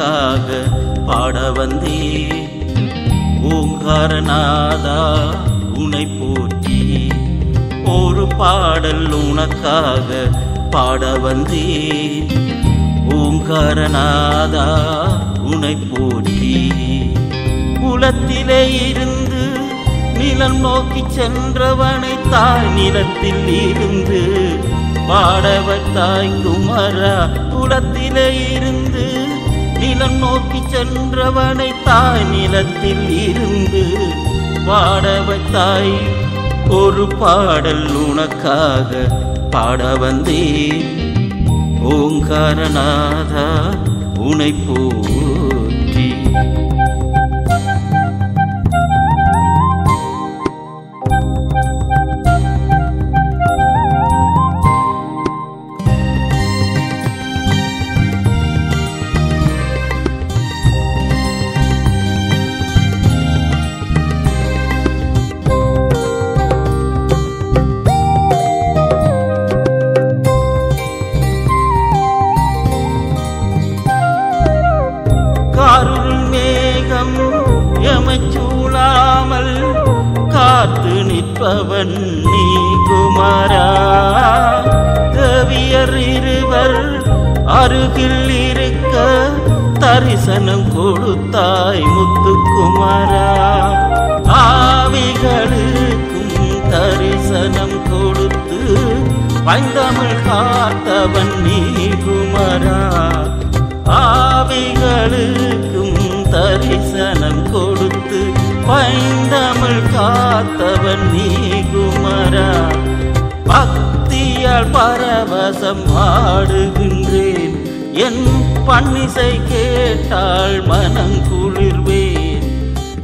உனக்காக பாட வந்தே ஓங்காரநாதா உனை போற்றி. ஒரு பாடல் உனக்காக பாட வந்தே ஓங்காரநாதா உனை போற்றி. குலத்திலே இருந்து நிலம் நோக்கி சென்றவனை தாய் நிலத்தில் இருந்து பாடவர் தாய் குமரா குலத்திலே இருந்து நிலம் நோக்கி சென்றவனை தாய் நிலத்தில் இருந்து பாடவ தாய் ஒரு பாடல் உனக்காக பாட வந்தேன். ஓங்காரநாதா உனை போற்றி. காத்து நிற்பவன் நீ குமாரா. தேவியர் இருவர் அருகில் இருக்க தரிசனம் கொடுத்தாய் முத்துக்குமாரா ஆவிகளுக்கும் தரிசனம் கொடுத்து பைந்தமிழ் காத்தவன் நீ குமரா. ஆவிகளுக்கு காத்தவன் நீ குமரா. பக்தியால் பரவசம் ஆடுகின்றேன் என் பன்னிசை கேட்டால் மனம் குளிர்வேன்.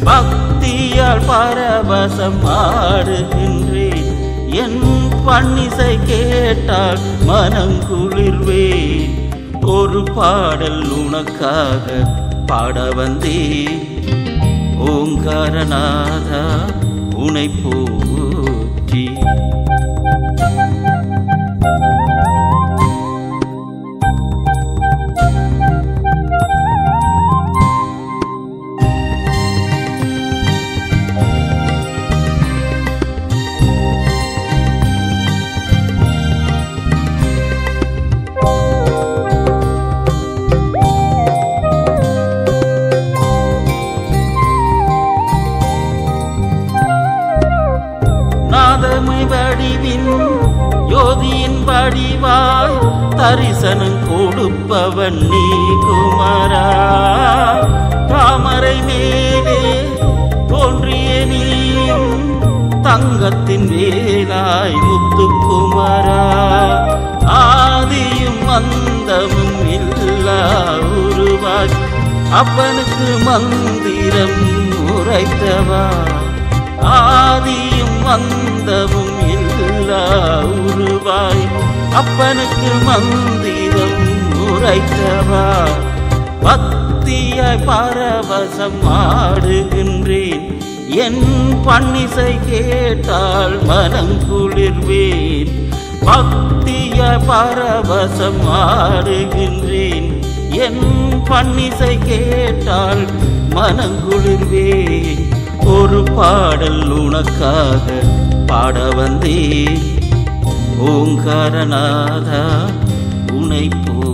பக்தியால் பரவசம் ஆடுகின்றேன் என் பன்னிசை கேட்டால் மனம் குளிர்வேன். ஒரு பாடல் உனக்காக பாட வந்தேன். ஓங்காரநாதா உனை போற்றி நாதமை வடிவின் யோதியின் வடிவாய் தரிசனம் கொடுப்பவன் நீ குமரா. தாமரை மேலே தோன்றிய நீயும் தங்கத்தின் வேலாய் முத்துக்குமரா ஆதியும் அந்தமும் இல்லா உருவாய். அப்பனுக்கு மந்திரம் உரைத்தவா. ஆதியும் அந்தமும் இல்லா உருவாய். அப்பனுக்கு மந்திரம் உரைத்தவா பக்தியாய் பரவசம் ஆடுகின்றேன். என் பன்னிசை கேட்டால் மனம் குளிர்வேன். பக்தியாய் பரவசம் ஆடுகின்றேன். என் பன்னிசை கேட்டால் மனம் குளிர்வேன். ஒரு பாடல் உனக்காக பாட வந்தேன். ஓங்காரநாதா உனை போ